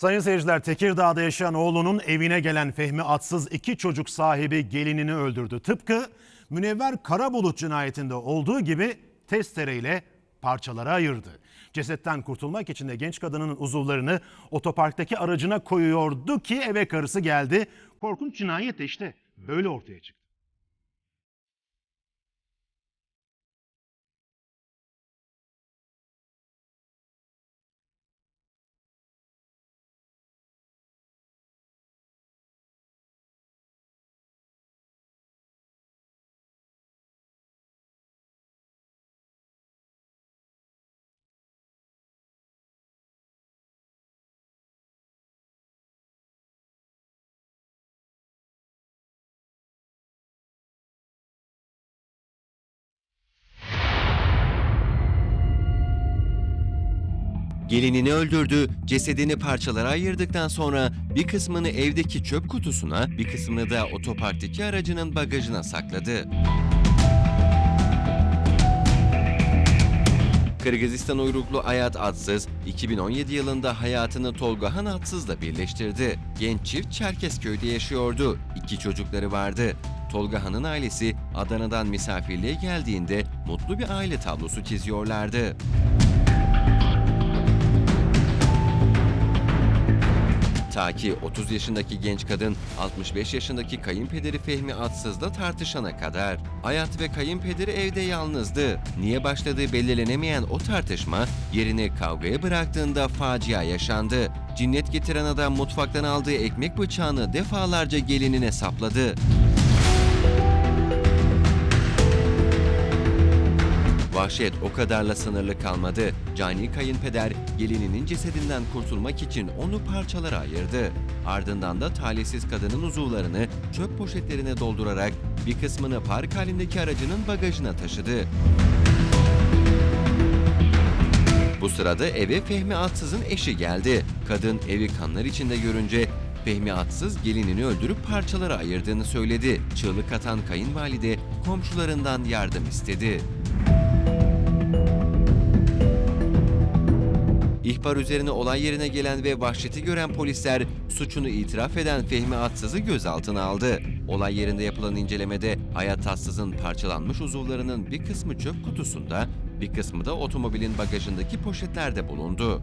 Sayın seyirciler Tekirdağ'da yaşayan oğlunun evine gelen Fehmi Atsız iki çocuk sahibi gelinini öldürdü. Tıpkı Münevver Karabulut cinayetinde olduğu gibi testereyle parçalara ayırdı. Cesetten kurtulmak için de genç kadının uzuvlarını otoparktaki aracına koyuyordu ki eve karısı geldi. Korkunç cinayet işte böyle ortaya çıktı. Gelinini öldürdü, cesedini parçalara ayırdıktan sonra bir kısmını evdeki çöp kutusuna, bir kısmını da otoparktaki aracının bagajına sakladı. Kırgızistan uyruklu Ayat Atsız, 2017 yılında hayatını Tolgahan Atsız'la birleştirdi. Genç çift Çerkezköy'de yaşıyordu. İki çocukları vardı. Tolgahan'ın ailesi Adana'dan misafirliğe geldiğinde mutlu bir aile tablosu çiziyorlardı. Ta ki 30 yaşındaki genç kadın 65 yaşındaki kayınpederi Fehmi Atsız'la tartışana kadar. Hayat ve kayınpederi evde yalnızdı. Niye başladığı belirlenemeyen o tartışma yerini kavgaya bıraktığında facia yaşandı. Cinnet getiren adam mutfaktan aldığı ekmek bıçağını defalarca gelinine sapladı. Vahşet o kadarla sınırlı kalmadı. Cani kayınpeder gelininin cesedinden kurtulmak için onu parçalara ayırdı. Ardından da talihsiz kadının uzuvlarını çöp poşetlerine doldurarak bir kısmını park halindeki aracının bagajına taşıdı. Bu sırada eve Fehmi Atsız'ın eşi geldi. Kadın evi kanlar içinde görünce Fehmi Atsız gelinini öldürüp parçalara ayırdığını söyledi. Çığlık atan kayınvalide komşularından yardım istedi. İhbar üzerine olay yerine gelen ve vahşeti gören polisler suçunu itiraf eden Fehmi Atsız'ı gözaltına aldı. Olay yerinde yapılan incelemede Hayat Atsız'ın parçalanmış uzuvlarının bir kısmı çöp kutusunda, bir kısmı da otomobilin bagajındaki poşetlerde bulundu.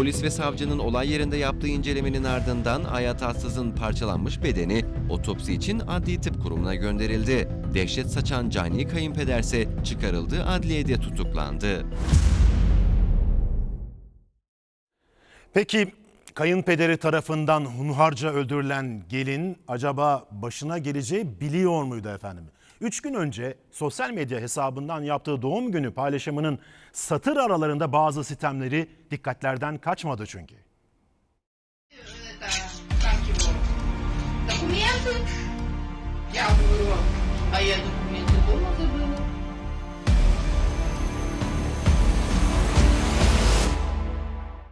Polis ve savcının olay yerinde yaptığı incelemenin ardından Hayat Atsız'ın parçalanmış bedeni otopsi için adli tıp kurumuna gönderildi. Dehşet saçan cani kayınpederse çıkarıldığı adliyede tutuklandı. Peki kayınpederi tarafından hunharca öldürülen gelin acaba başına geleceği biliyor muydu efendim? 3 gün önce sosyal medya hesabından yaptığı doğum günü paylaşımının satır aralarında bazı sistemleri dikkatlerden kaçmadı çünkü.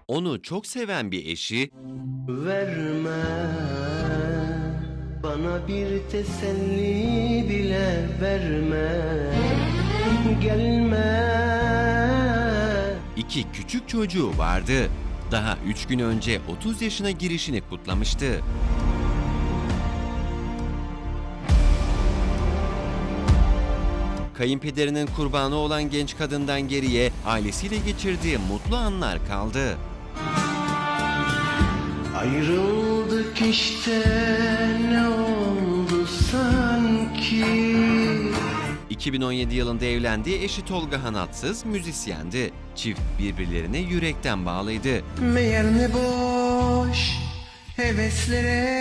Onu çok seven bir eşi Verme bana bir teselli bile verme Gelme iki küçük çocuğu vardı. Daha üç gün önce 30 yaşına girişini kutlamıştı. Kayınpederinin kurbanı olan genç kadından geriye ailesiyle geçirdiği mutlu anlar kaldı. Ayrıldık işte ne oldu 2017 yılında evlendiği eşi Tolga Hanatsız müzisyendi. Çift birbirlerine yürekten bağlıydı. Meğer ne boş heveslere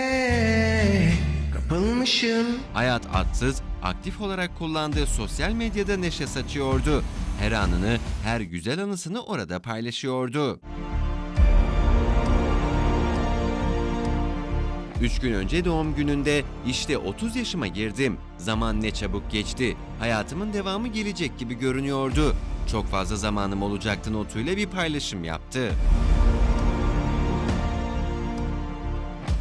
kapılmışım Hayat Atsız aktif olarak kullandığı sosyal medyada neşe saçıyordu. Her anını, her güzel anısını orada paylaşıyordu. Üç gün önce doğum gününde işte 30 yaşıma girdim. Zaman ne çabuk geçti. Hayatımın devamı gelecek gibi görünüyordu. Çok fazla zamanım olacaktı notuyla bir paylaşım yaptı.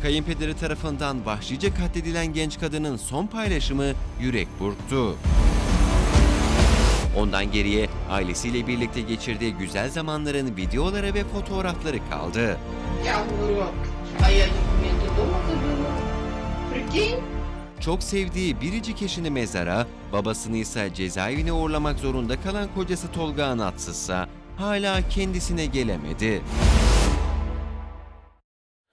Kayınpederi tarafından vahşice katledilen genç kadının son paylaşımı yürek burktu. Ondan geriye ailesiyle birlikte geçirdiği güzel zamanların videoları ve fotoğrafları kaldı. Yavrum, ayarım. Çok sevdiği biricik eşini mezara, babasını ise cezaevine uğurlamak zorunda kalan kocası Tolga Anatsızsa hala kendisine gelemedi.